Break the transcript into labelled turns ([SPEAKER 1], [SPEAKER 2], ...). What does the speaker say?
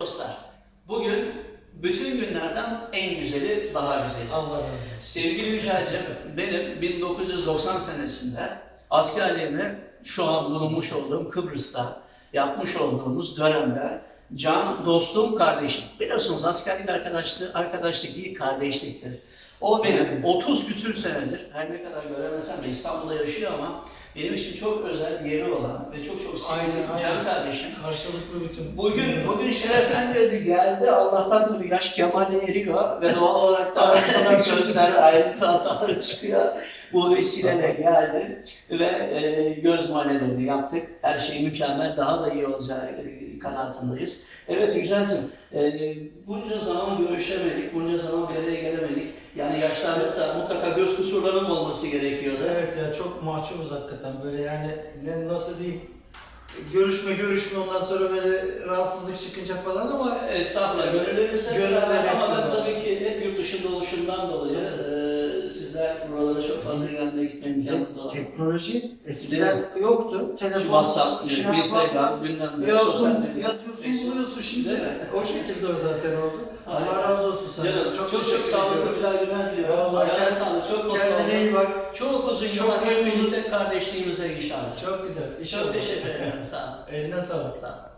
[SPEAKER 1] Dostlar, bugün bütün günlerden en güzeli daha güzeli.
[SPEAKER 2] Allah razı olsun.
[SPEAKER 1] Sevgili Yücel'cim, benim 1990 senesinde askerliğimi şu an bulunmuş olduğum Kıbrıs'ta yapmış olduğumuz dönemde can, dostum, kardeşim. Biliyorsunuz askerlik arkadaşlığı, arkadaşlık değil kardeşliktir. O benim 30 küsür senedir, her ne kadar göremesem de İstanbul'da yaşıyor ama benim için çok özel yeri olan ve çok çok sevdiğim can kardeşim.
[SPEAKER 2] Karşılıklı bütün.
[SPEAKER 1] Bugün bugün şereflendirdi geldi. Allah'tan tabii yaş Kemal'e eriyor ve doğal olarak da sana sözler ayrıntı hataları çıkıyor. Bu vesileyle geldi ve e, göz muayenelerini yaptık. Her şey mükemmel, daha da iyi olacağı kanaatindayız. Evet Yücel'cim, e, bunca zaman görüşemedik, bunca zaman bir araya gelemedik. Yani yaşlandıkta mutlaka göz kusurlarının olması gerekiyordu.
[SPEAKER 2] Evet ya çok mahcubuz hakikaten böyle yani ne, nasıl diyeyim görüşme görüşme ondan sonra böyle rahatsızlık çıkınca falan ama
[SPEAKER 1] Estağfurullah, gönüllerimiz hep
[SPEAKER 2] Gönüller
[SPEAKER 1] beraber
[SPEAKER 2] hep
[SPEAKER 1] ama ben
[SPEAKER 2] beraber.
[SPEAKER 1] tabii ki hep yurt dışında oluşumdan dolayı e, buralara çok fazla gelmeye gitme imkanınız
[SPEAKER 2] te-
[SPEAKER 1] var.
[SPEAKER 2] teknoloji eskiden yoktu. Telefon,
[SPEAKER 1] WhatsApp,
[SPEAKER 2] şey yaparsın,
[SPEAKER 1] Instagram, gündem, sosyal
[SPEAKER 2] Yazıyorsun, yazıyorsun buluyorsun şimdi. O şekilde zaten oldu. Allah razı olsun sana.
[SPEAKER 1] Canım, çok çok,
[SPEAKER 2] teşekkür
[SPEAKER 1] sağlıklı güzel günler diliyorum.
[SPEAKER 2] Vallahi
[SPEAKER 1] Ayağına
[SPEAKER 2] kend-
[SPEAKER 1] sağlık, çok mutlu
[SPEAKER 2] Kendine iyi bak.
[SPEAKER 1] Çok uzun
[SPEAKER 2] Çok
[SPEAKER 1] yıllar hep birlikte kardeşliğimize inşallah.
[SPEAKER 2] Çok güzel.
[SPEAKER 1] Çok
[SPEAKER 2] İnşallah.
[SPEAKER 1] teşekkür ederim, sağ olun.
[SPEAKER 2] Eline sağlık.
[SPEAKER 1] Sağ olun.